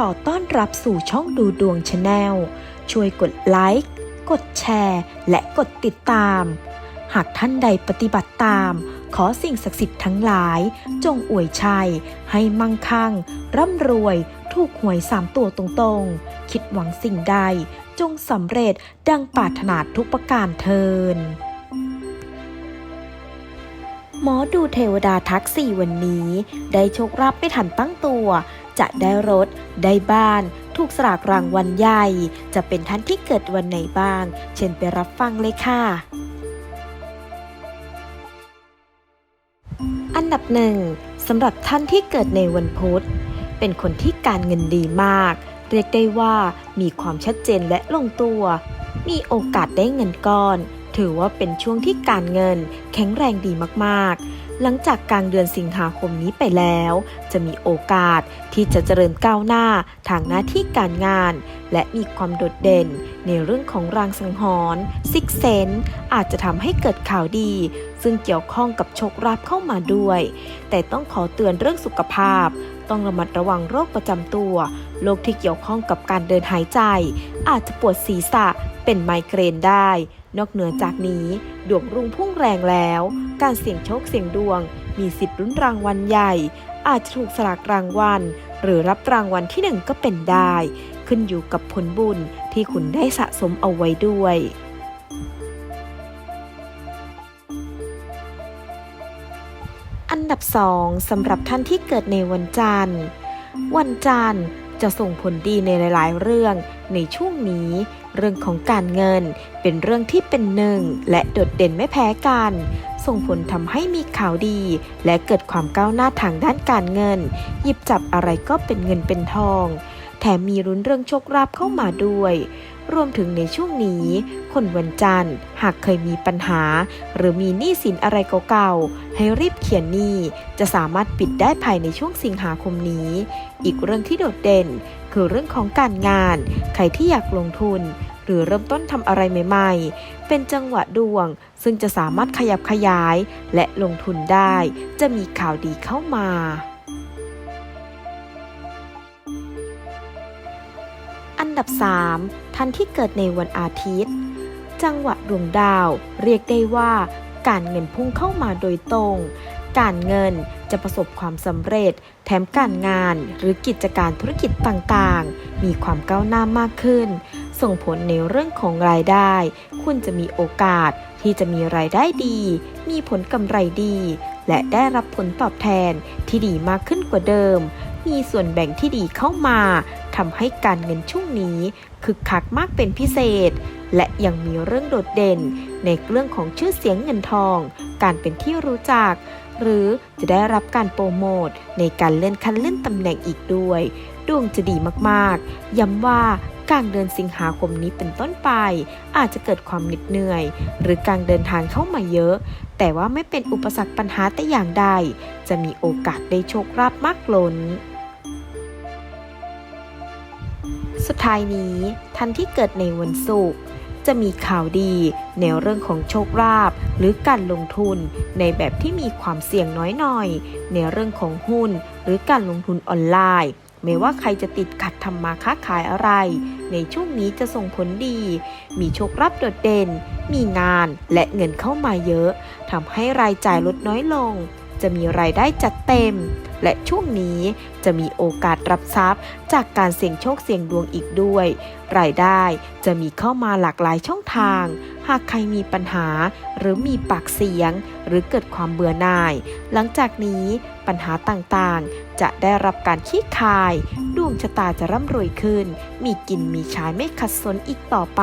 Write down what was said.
ขอต้อนรับสู่ช่องดูดวงชาแนล ช่วยกดไลค์ กดแชร์ และกดติดตาม หากท่านใดปฏิบัติตาม ขอสิ่งศักดิ์สิทธิ์ทั้งหลาย จงอวยชัย ให้มั่งคั่ง ร่ำรวย ถูกหวยสามตัวตรงๆ คิดหวังสิ่งใด จงสำเร็จดังปรารถนาทุกประการเทินหมอดูเทวดาทักสี่วันนี้ ได้โชครับไม่ทันตั้งตัว จะได้รถ ได้บ้าน ถูกสลากรางวัลใหญ่ จะเป็นท่านที่เกิดวันไหนบ้าง เช่นไปรับฟังเลยค่ะ อันดับหนึ่งสำหรับท่านที่เกิดในวันพุธ เป็นคนที่การเงินดีมาก เรียกได้ว่ามีความชัดเจนและลงตัว มีโอกาสได้เงินก้อน ถือว่าเป็นช่วงที่การเงินแข็งแรงดีมากๆ หลังจากกลางเดือนสิงหาคมนี้ไปแล้ว จะมีโอกาสที่จะเจริญก้าวหน้าทางหน้าที่การงาน และมีความโดดเด่นในเรื่องของรางสังหรณ์ซิกเซนอาจจะทำให้เกิดข่าวดี ซึ่งเกี่ยวข้องกับโชคลาภเข้ามาด้วย แต่ต้องขอเตือนเรื่องสุขภาพ ต้องระมัดระวังโรคประจำตัวโรคที่เกี่ยวข้องกับการเดินหายใจ อาจจะปวดศีรษะเป็นไมเกรนได้ นอกเหนือจากนี้ดวงรุ่งพุ่งแรงแล้ว การเสี่ยงโชคเสี่ยงดวง มีสิทธิ์ลุ้นรางวัลใหญ่ อาจจะถูกสลากรางวัล หรือรับรางวัลที่หนึ่งก็เป็นได้ ขึ้นอยู่กับผลบุญที่คุณได้สะสมเอาไว้ด้วยอันดับ2สำหรับท่านที่เกิดในวันจันทร์ วันจันทร์จะส่งผลดีในหลาย ๆ เรื่อง ในช่วงนี้ เรื่องของการเงินเป็นเรื่องที่เป็นหนึ่ง และโดดเด่นไม่แพ้กัน ส่งผลทำให้มีข่าวดี และเกิดความก้าวหน้าทางด้านการเงิน หยิบจับอะไรก็เป็นเงินเป็นทอง แถมมีรุ้นเรื่องโชคลาภเข้ามาด้วย รวมถึงในช่วงนี้ คนวันจันทร์ หากเคยมีปัญหา หรือมีหนี้สินอะไรเก่าๆ ให้รีบเขียนหนี้ จะสามารถปิดได้ภายในช่วงสิงหาคมนี้ อีกเรื่องที่โดดเด่น คือเรื่องของการงาน ใครที่อยากลงทุน หรือเริ่มต้นทำอะไรใหม่ ๆ เป็นจังหวะดวง ซึ่งจะสามารถขยับขยาย และลงทุนได้ จะมีข่าวดีเข้ามา อันดับ 3 ท่านที่เกิดในวันอาทิตย์ จังหวะดวงดาว เรียกได้ว่า การเงินพุ่งเข้ามาโดยตรงการเงินจะประสบความสำเร็จ แถมการงานหรือกิจการธุรกิจต่างๆ มีความก้าวหน้ามากขึ้น ส่งผลในเรื่องของรายได้ คุณจะมีโอกาสที่จะมีรายได้ดี มีผลกำไรดี และได้รับผลตอบแทนที่ดีมากขึ้นกว่าเดิม มีส่วนแบ่งที่ดีเข้ามาทำให้การเงินช่วงนี้คึกคักมากเป็นพิเศษ และยังมีเรื่องโดดเด่น ในเรื่องของชื่อเสียงเงินทอง การเป็นที่รู้จัก หรือจะได้รับการโปรโมทในการเลื่อนขั้นเลื่อนตำแหน่งอีกด้วย ดวงจะดีมากๆ ย้ำว่า ลางเดือนสิงหาคมนี้เป็นต้นไป อาจจะเกิดความเหน็ดเหนื่อย หรือการเดินทางเข้ามาเยอะ แต่ว่าไม่เป็นอุปสรรคปัญหาแต่อย่างใด จะมีโอกาสได้โชคลาภมากล้นสุดท้ายนี้ท่านที่เกิดในวันศุกร์จะมีข่าวดีในเรื่องของโชคลาภหรือการลงทุนในแบบที่มีความเสี่ยงน้อยหน่อย ในเรื่องของหุ้นหรือการลงทุนออนไลน์ ไม่ว่าใครจะติดขัดทำมาค้าขายอะไร ในช่วงนี้จะส่งผลดี มีโชคลาภโดดเด่น มีงานและเงินเข้ามาเยอะทำให้รายจ่ายลดน้อยลง จะมีรายได้จัดเต็ม และช่วงนี้จะมีโอกาสรับทรัพย์ จากการเสี่ยงโชคเสี่ยงดวงอีกด้วย รายได้จะมีเข้ามาหลากหลายช่องทาง หากใครมีปัญหา หรือมีปากเสียง หรือเกิดความเบื่อหน่าย หลังจากนี้ปัญหาต่างๆ จะได้รับการขี้คาย ดวงชะตาจะร่ำรวยขึ้น มีกินมีใช้ไม่ขัดสนอีกต่อไป